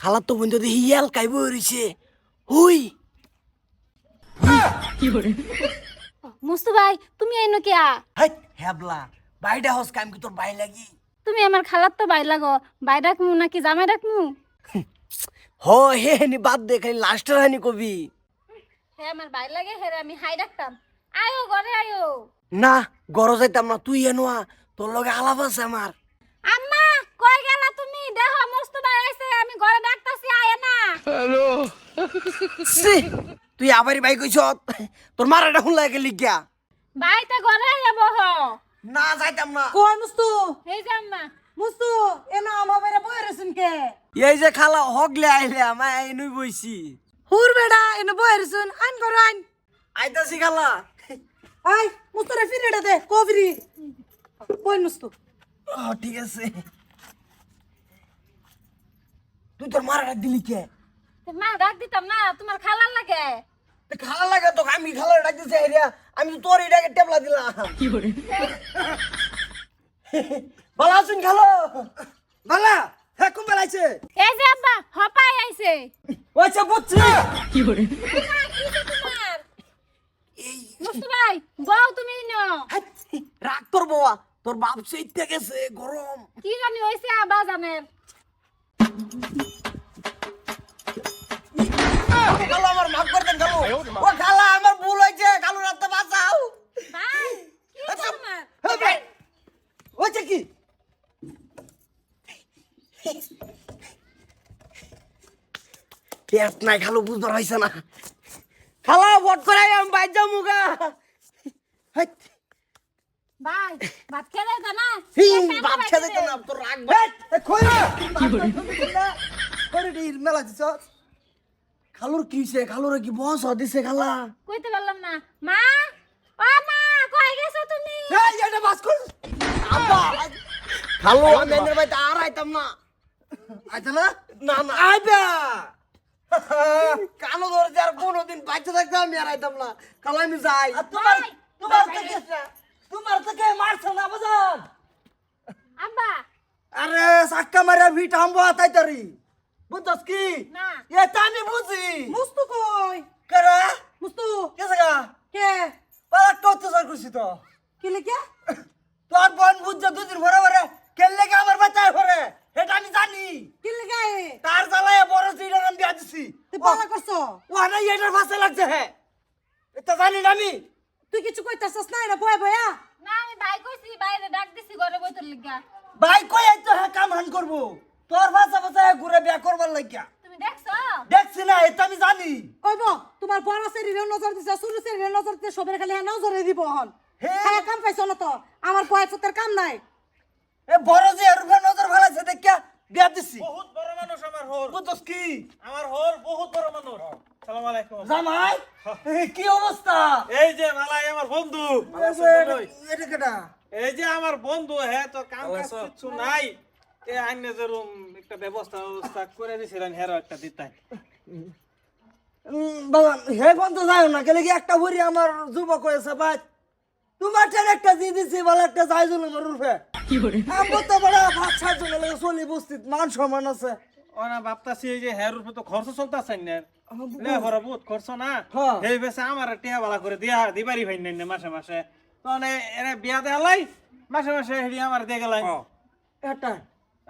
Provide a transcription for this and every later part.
খালার তো বন্ধু ইয়াল কাইব রইছে। হুই! মুস্তু ভাই তুমি এই কিয়া? হাই হ্যাবলা বাইডা হস কাম কি তোর বাই লাগি। তুমি আমার খালার তো বাই লাগো বাই ডাকমু নাকি জামাই ডাকমু? হ হে নি বাদ দে খালি লাস্টের হানি কবি। হে আমার বাই লাগে হে আমি হাই ডাকতাম। আয়ো ঘরে আয়ো। না গরো যাইতাম না তুই এনোয়া তোর লগে আলাপ আছে আমার। আম্মা কই গেলা তুমি? দেখো ভাই আইছে আমি ঘরে ডাকতাছি আয় না। ছি, তুই আবারই বাই কইছ তোর মারাটা হুন লাগে লিখিয়া। ভাই তো ঘরে বহ। না যাইতাম না। কই মুস্তু? এই যে আম্মা। মুস্তু এনা আমার বাইরে বই রসুন কে? এই যে খালা হগলে আইলে আমায় আইনুই বইছি। হুর বেড়া এনে বই রসুন আইন করো আইন। আইতাছি খালা। আই মুস্তুরে ফিরেটা দে কবিরি। বই মুস্তু? ও ঠিক আছে। তুই তোর মারাটা দিলি কে? মা ডাক দিতাম না তোমার খালার লাগে। তে খালা লাগে তো আমি খালা ডাকতেছি আইরিয়া আমি তোর এটাকে টেবলা দিলাম। ভালো আছেন খালো? ভালো হ্যাঁ কোন বেলাইছে এই যে আব্বা হপাই আইছে। ওইছে বুঝছি। তোমার কি তোমার ভাই বউ তুমি নো রাগ তোর বাবা তোর বাপ সেইতে গেছে গরম। কি জানি হইছে আবা জানেন খালো আমার মাফ করে দেন খালো ও খালা আমার ভুল হয়েছে খালো রাতে বাঁচাও। ভাই কি আচ্ছা, হ্যাঁ, ভাই। হয়েছে কি? পেট নাই খালো বুঝবার হয়েছে না। খালা ভট করে আমি বাইর যাও মুগা ভাই ভাত না তোর রাগ ভাই মেলা খালুর কি হইছে? খালুর কি বস দিছে খালা? কইতে পারলাম না। মা? ও মা কই গেছো তুমি? এই এটা বাস কর। আব্বা খালু আমি এনের বাইতে আর আইতাম না। আইতা না? না না। আইবা কালো ধরে যার কোনোদিন বাইতে থাকতে আমি আর আইতাম না। কালো আমি যাই। তোমার ভাই, তোমার ভাই, থেকে তোমার থেকে মারছে না বাজান আব্বা। আরে সাক্কা মারা ভিট হামবো তাই তারি। বুঝছস কি না। এটা আমি বুঝি। মুস্তু কই? করে মুস্তু। কেসে গা কে? পালা কত সর করছি তো। কি লিখে? তোর বোন বুঝছে দুদিন ভরে ভরে খেললে কি আমার বাচ্চায় ভরে এটা আমি জানি। কি লিখে? তার জ্বালায় বড় সিটার আমি দিছি। তুই পালা করছ? ও না এটার ভাষা লাগছে হ্যাঁ এটা জানি না আমি। তুই কিছু কইতাছস না এটা বয় বয়া। না আমি ভাই কইছি বাইরে ডাক দিছি ঘরে বইতে লিগা। ভাই কই আইতো হ্যাঁ কাম হান করব। তোর ভাষা ভাষা ঘুরে বিয়া করবার লাগিয়া। তুমি দেখছ? দেখছি না এটা আমি জানি। কইব তোমার বড় শরীরে নজর দিছে সরু শরীরে নজর দিছে সবের খালি হ্যাঁ নজরে দিব হন হে। হ্যাঁ কাম পাইছো না তো? আমার বয় ফুতের কাম নাই। এ বড় যে এর উপর নজর ফেলাইছে দেখিয়া বিয়া দিছি। বহুত বড় মানুষ আমার হোর। বুঝছস কি? আমার হোর বহুত বড় মানুষ। সালাম আলাইকুম। জামাই কি অবস্থা? এই যে মালাই আমার বন্ধু। এটা কেটা এই যে আমার বন্ধু হ্যাঁ তো কাম কাজ কিছু নাই। এ আইনে যেরকম একটা ব্যবস্থা ব্যবস্থা করে দিছিলেন হেরো একটা দিতাই বাবা হে বন্ধ যায় না গেলে কি একটা ভরি আমার যুবক হয়েছে ভাই? তোমার টেন একটা দিয়ে দিছি বলে একটা যাই জন্য আমার রূপে। আমার তো বড় পাঁচ সাত জন লাগে চলি উপস্থিত মান সম্মান আছে। ও ভাবতাছি এই যে হের তো খরচ চলতেছে না। লে বহুত খরচ না। হ্যাঁ। এই আমার টিয়া বালা করে দিয়া দিবারি ভাই নাই মাসে মাসে। তো এনে বিয়া দেলাই মাসে মাসে হেডি আমার দিয়ে গেলাই। এটা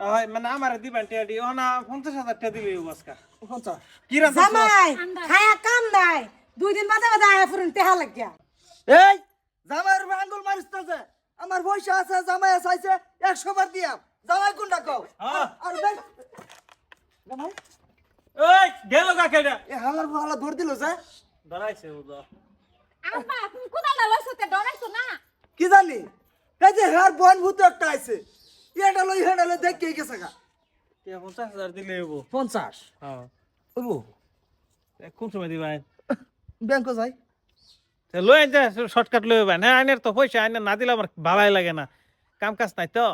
হয় মানে আমার দিবেন টিয়া দি ও পঞ্চাশ হাজার টিয়া দিবি বসকা কি জামাই খায়া কাম নাই। দুই দিন বাদে বাদে আয়া ফুরুন তেহা লাগিয়া। এই জামাইয়ের উপরে আঙ্গুল মারিস না যে আমার পয়সা আছে জামাই চাইছে একশো বার দিয়া জামাই কোনটা কও? হ্যাঁ। আর বেশ জামাই। এই গেল কাকেটা এ হালার হালা ধর দিল যে। ধরাইছে বুঝো আব্বা তুমি কোদাল লইছো তে ডরাইছো না? কি জানি? এই যে হেয়ার বন ভূত একটা আইছে। এটা লই হেডা লই দেখ গেছে গা। পঞ্চাশ হাজার দিলে হব পঞ্চাশ? হ্যাঁ। ওবো এ কোন সময় দিবা ব্যাংক যাই। লই আনতে শর্টকাট লই হবা না আইনের তো পয়সা আইনের না দিলে আমার ভালাই লাগে না। কাম কাজ নাই তো?